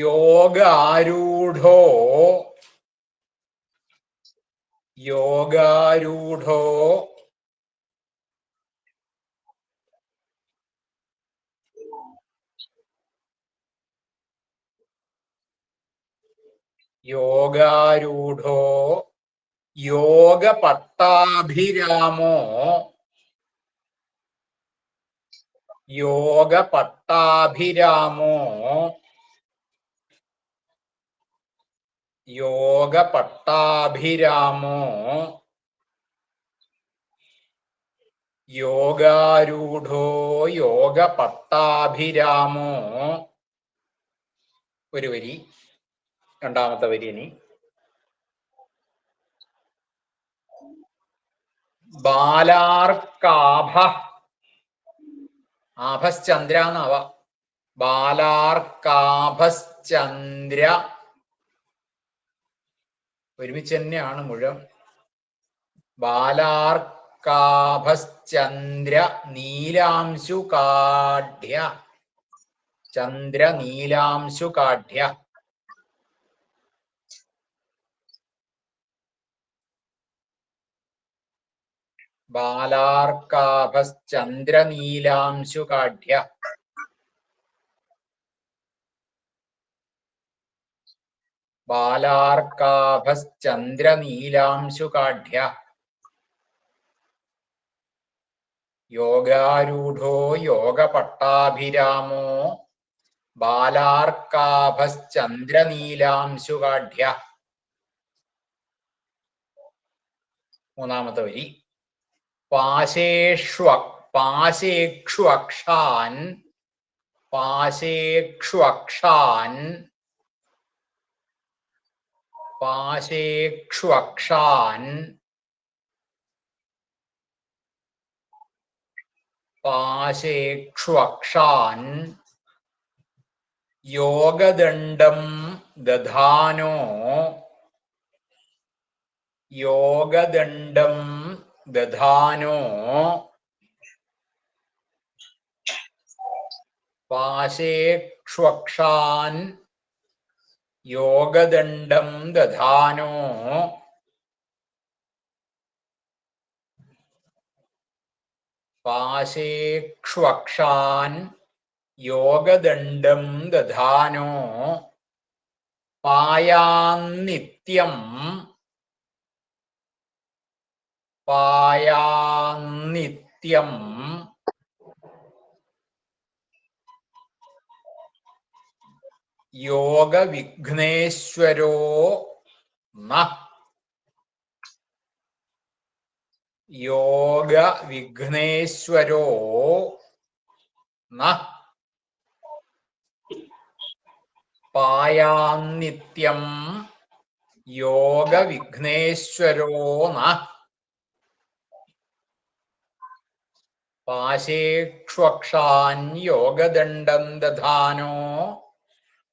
യോഗാരൂഢോ? യോഗാരൂഢോ? യോഗാരൂഢോ? യോഗപട്ടാഭിരാമോ? യോഗപട്ടാഭിരാമോ? യോഗപട്ടാഭിരാമോ യോഗാരൂഢോ യോഗ പട്ടാഭിരാമോ ഒരു വരി രണ്ടാമത്തെ വരി ഇനി. ബാലാർക്കാഭ ആഭശ്ചന്ദ്ര എന്നാവാ. ബാലാർക്കാഭശ്ചന്ദ്ര. ഒരുമിച്ച് തന്നെയാണ് മുഴുവൻ. ബാലാർക്കാഭശ്ചന്ദ്ര നീലാംശു കാഠ്യ. ചന്ദ്ര നീലാംശു കാഠ്യ. ബാലാർക്കാഭശ്ചന്ദ്രനീലാംശു കാഠ്യ. ബാലാർക്കാഭശ്ചന്ദ്രനീലാംശു കാഠ്യ യോഗാരൂഢോ യോഗപട്ടാഭിരാമോ ബാലാർക്കാഭശ്ചന്ദ്രനീലാംശുകാഠ്യ. മൂന്നാമത്തെ വരി. പാശേഷ്വ പാശേക്ഷു അക്ഷാൻ പാശേക്ഷു അക്ഷാൻ. യോഗദണ്ഡം ദധാനോ. യോഗദണ്ഡം ദധാനോ. പാശേക്ഷ്വക്ഷാൻ യോഗദണ്ഡം ദധാനോ. പാശേക്ഷ്വക്ഷാൻ യോഗദണ്ഡം ദധാനോ. പായാന്നിത്യം പായാന്നിത്യം യോഗവിഘ്നേശ്വരോ ന. യോഗവിഘ്നേശ്വരോ ന. പായാന്നിത്യം യോഗവിഘ്നേശ്വരോ ന. പാശേക്ഷ്വക്ഷാൻ യോഗദണ്ഡം ദധാനോ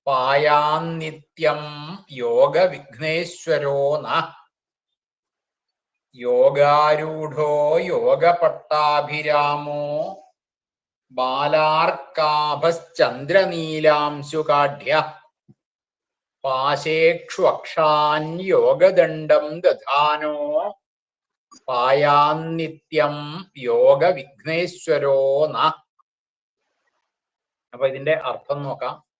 പായാന്നിത്യം യോഗവിഘ്നേശ്വരോ ന. യോഗാരൂഢോ യോഗപട്ടാഭിരാമോ. ബാലാർക്കാഭശ്ചന്ദ്രനീലാംശുകാഢ്യ പാശേക്ഷ്വക്ഷാൻ യോഗദണ്ഡം ദധാനോ. പായാന്നിത്യം യോഗവിഘ്നേശ്വരോ ന. അപ്പൊ ഇതിന്റെ അർത്ഥം നോക്കാം.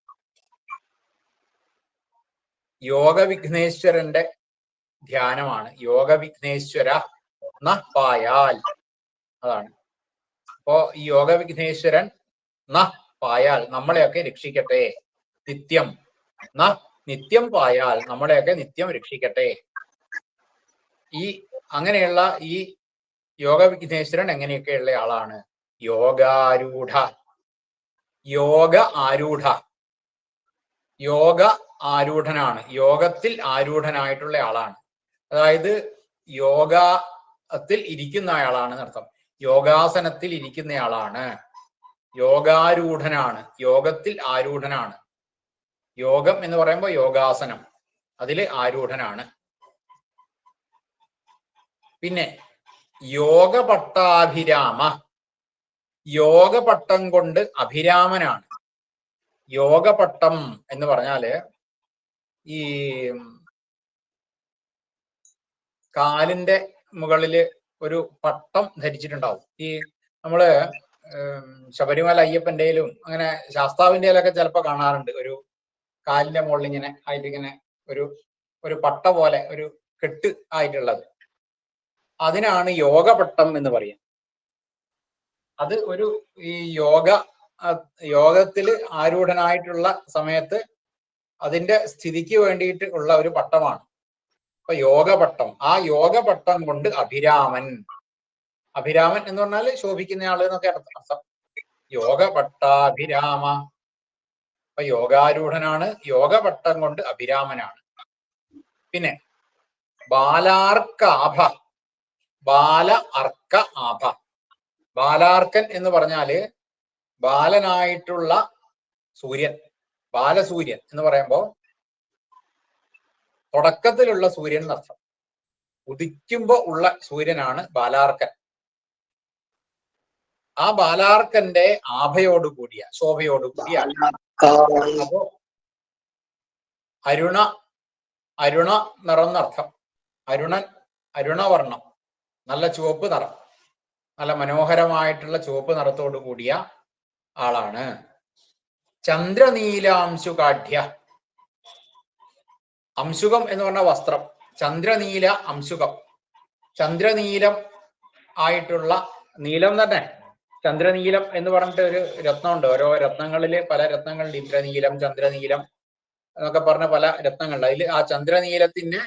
യോഗവിഘ്നേശ്വരന്റെ ധ്യാനമാണ്. യോഗവിഘ്നേശ്വര ന പായാൽ. അതാണ്. അപ്പോ ഈ യോഗവിഘ്നേശ്വരൻ ന പായാൽ നമ്മളെയൊക്കെ രക്ഷിക്കട്ടെ. നിത്യം. ന നിത്യം പായാൽ നമ്മളെയൊക്കെ നിത്യം രക്ഷിക്കട്ടെ. ഈ അങ്ങനെയുള്ള ഈ യോഗ യോഗവിഘ്നേശ്വരൻ എങ്ങനെയൊക്കെയുള്ള ആളാണ്? യോഗാരൂഢ. യോഗ ആരൂഢ. യോഗ ആരൂഢനാണ്. യോഗത്തിൽ ആരൂഢനായിട്ടുള്ള ആളാണ്. അതായത് യോഗത്തിൽ ഇരിക്കുന്ന ആളാണ് അർത്ഥം യോഗാസനത്തിൽ ഇരിക്കുന്നയാളാണ് യോഗാരൂഢനാണ്. യോഗത്തിൽ ആരൂഢനാണ്. യോഗം എന്ന് പറയുമ്പോൾ യോഗാസനം. അതിൽ ആരൂഢനാണ്. പിന്നെ യോഗപട്ടാഭിരാമ. യോഗപട്ടം കൊണ്ട് അഭിരാമനാണ്. യോഗപട്ടം എന്ന് പറഞ്ഞാൽ ഈ കാലിന്റെ മുകളിൽ ഒരു പട്ടം ധരിച്ചിട്ടുണ്ടാവും. ഈ നമ്മൾ ശബരിമല അയ്യപ്പന്റെയിലും അങ്ങനെ ശാസ്താവിന്റെയിലൊക്കെ ചിലപ്പോ കാണാറുണ്ട്. ഒരു കാലിന്റെ മുകളിൽ ഇങ്ങനെ ആയിട്ട് ഇങ്ങനെ ഒരു ഒരു പട്ട പോലെ ഒരു കെട്ട് ആയിട്ടുള്ളത്. അതിനാണ് യോഗ പട്ടം എന്ന് പറയുന്നത്. അത് ഒരു ഈ യോഗ യോഗത്തിൽ ആരൂഢനായിട്ടുള്ള സമയത്ത് അതിന്റെ സ്ഥിതിക്ക് വേണ്ടിയിട്ട് ഉള്ള ഒരു പട്ടമാണ്. അപ്പൊ യോഗപട്ടം. ആ യോഗപട്ടം കൊണ്ട് അഭിരാമൻ. അഭിരാമൻ എന്ന് പറഞ്ഞാൽ ശോഭിക്കുന്ന ആൾ എന്നൊക്കെ അർത്ഥം. യോഗപട്ടാഭിരാമ. അപ്പൊ യോഗാരൂഢനാണ്. യോഗപട്ടം കൊണ്ട് അഭിരാമനാണ്. പിന്നെ ബാലാർക്കാഭ. ബാല അർക്ക ആഭ. ബാലാർക്കൻ എന്ന് പറഞ്ഞാൽ ബാലനായിട്ടുള്ള സൂര്യൻ. ബാലസൂര്യൻ എന്ന് പറയുമ്പോ തുടക്കത്തിലുള്ള സൂര്യൻ എന്നർത്ഥം ഉദിക്കുമ്പോ ഉള്ള സൂര്യനാണ് ബാലാർക്കൻ. ആ ബാലാർക്കന്റെ ആഭയോട് കൂടിയ ശോഭയോട് കൂടിയ അപ്പോ അരുണ അരുണ നിറം എന്നർത്ഥം അരുണൻ അരുണവർണം നല്ല ചുവപ്പ് നിറം. നല്ല മനോഹരമായിട്ടുള്ള ചുവപ്പ് നിറത്തോടു കൂടിയ ആളാണ്. ചന്ദ്രനീലാംശുകാഠ്യ. അംശുകം എന്ന് പറഞ്ഞ വസ്ത്രം. ചന്ദ്രനീല അംശുകം. ചന്ദ്രനീലം ആയിട്ടുള്ള നീലം തന്നെ. ചന്ദ്രനീലം എന്ന് പറഞ്ഞിട്ട് ഒരു രത്നമുണ്ട്. ഓരോ രത്നങ്ങളിൽ പല രത്നങ്ങളുണ്ട്. ഇന്ദ്രനീലം ചന്ദ്രനീലം എന്നൊക്കെ പറഞ്ഞ പല രത്നങ്ങളുണ്ട്. അതിൽ ആ ചന്ദ്രനീലത്തിന്റെ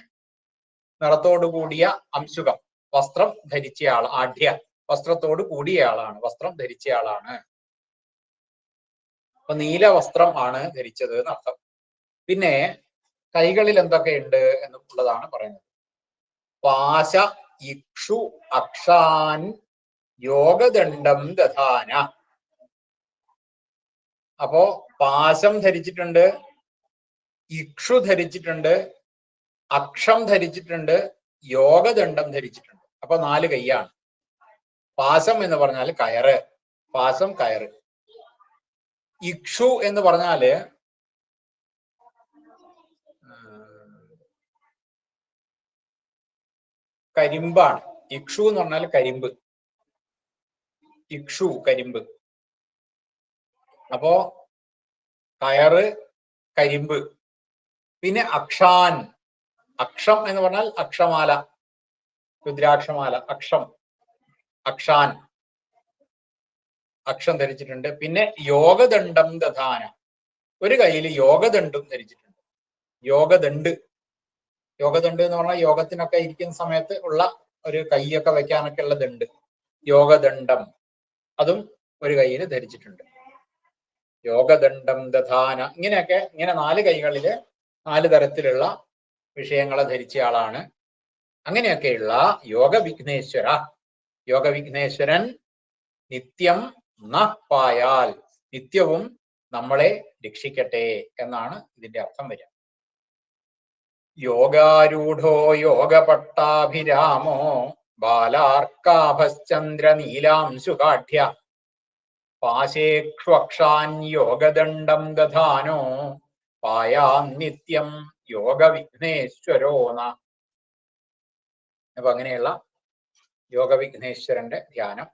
നിറത്തോടു കൂടിയ അംശുകം. വസ്ത്രം ധരിച്ചയാൾ ആഢ്യ. വസ്ത്രത്തോട് കൂടിയ ആളാണ്. വസ്ത്രം ധരിച്ചയാളാണ്. അപ്പൊ നീല വസ്ത്രം ആണ് ധരിച്ചത് എന്നർത്ഥം. പിന്നെ കൈകളിൽ എന്തൊക്കെ എന്തൊക്കെയുണ്ട് എന്നുള്ളതാണ് പറയുന്നത്. പാശ ഇക്ഷു അക്ഷാൻ യോഗദണ്ഡം ദധാന. അപ്പോ പാശം ധരിച്ചിട്ടുണ്ട് ഇക്ഷു ധരിച്ചിട്ടുണ്ട് അക്ഷം ധരിച്ചിട്ടുണ്ട് യോഗദണ്ഡം ധരിച്ചിട്ടുണ്ട്. അപ്പൊ നാല് കൈയാണ്. പാശം എന്ന് പറഞ്ഞാൽ കയറ്. പാശം കയറ്. ഇക്ഷു എന്ന് പറഞ്ഞാൽ കരിമ്പാണ്. ഇക്ഷു എന്ന് പറഞ്ഞാൽ കരിമ്പ്. ഇക്ഷു കരിമ്പ്. അപ്പോ കയറ് കരിമ്പ്. പിന്നെ അക്ഷാൻ. അക്ഷം എന്ന് പറഞ്ഞാൽ അക്ഷമാല. രുദ്രാക്ഷമാല. അക്ഷം. അക്ഷാൻ. അക്ഷം ധരിച്ചിട്ടുണ്ട്. പിന്നെ യോഗദണ്ഡം ദധാന. ഒരു കയ്യിൽ യോഗദണ്ഡും ധരിച്ചിട്ടുണ്ട്. യോഗദണ്ഡ്. യോഗദണ്ഡ് എന്ന് പറഞ്ഞാൽ യോഗത്തിനൊക്കെ ഇരിക്കുന്ന സമയത്ത് ഉള്ള ഒരു കൈയൊക്കെ വെക്കാനൊക്കെ ഉള്ള ദണ്ട് യോഗദണ്ഡം. അതും ഒരു കയ്യിൽ ധരിച്ചിട്ടുണ്ട്. യോഗദണ്ഡം ദധാന. ഇങ്ങനെയൊക്കെ ഇങ്ങനെ നാല് കൈകളിൽ നാല് തരത്തിലുള്ള വിഷയങ്ങളെ ധരിച്ച ആളാണ്. അങ്ങനെയൊക്കെയുള്ള യോഗ വിഘ്നേശ്വര യോഗ വിഘ്നേശ്വരൻ നിത്യം ന പായാൽ നിത്യവും നമ്മളെ രക്ഷിക്കട്ടെ എന്നാണ് ഇതിന്റെ അർത്ഥം വരിക. യോഗാരൂഢോ യോഗപട്ടാഭിരാമോ ബാലാർക്കാഭശ്ചന്ദ്ര നീലാംശുകാഠ്യ പാശേക്ഷ്വക്ഷാൻ യോഗദണ്ഡം ദധാനോ പായാം നിത്യം യോഗ വിഘ്നേശ്വരോ അപ്പൊ അങ്ങനെയുള്ള യോഗ വിഘ്നേശ്വരന്റെ ധ്യാനം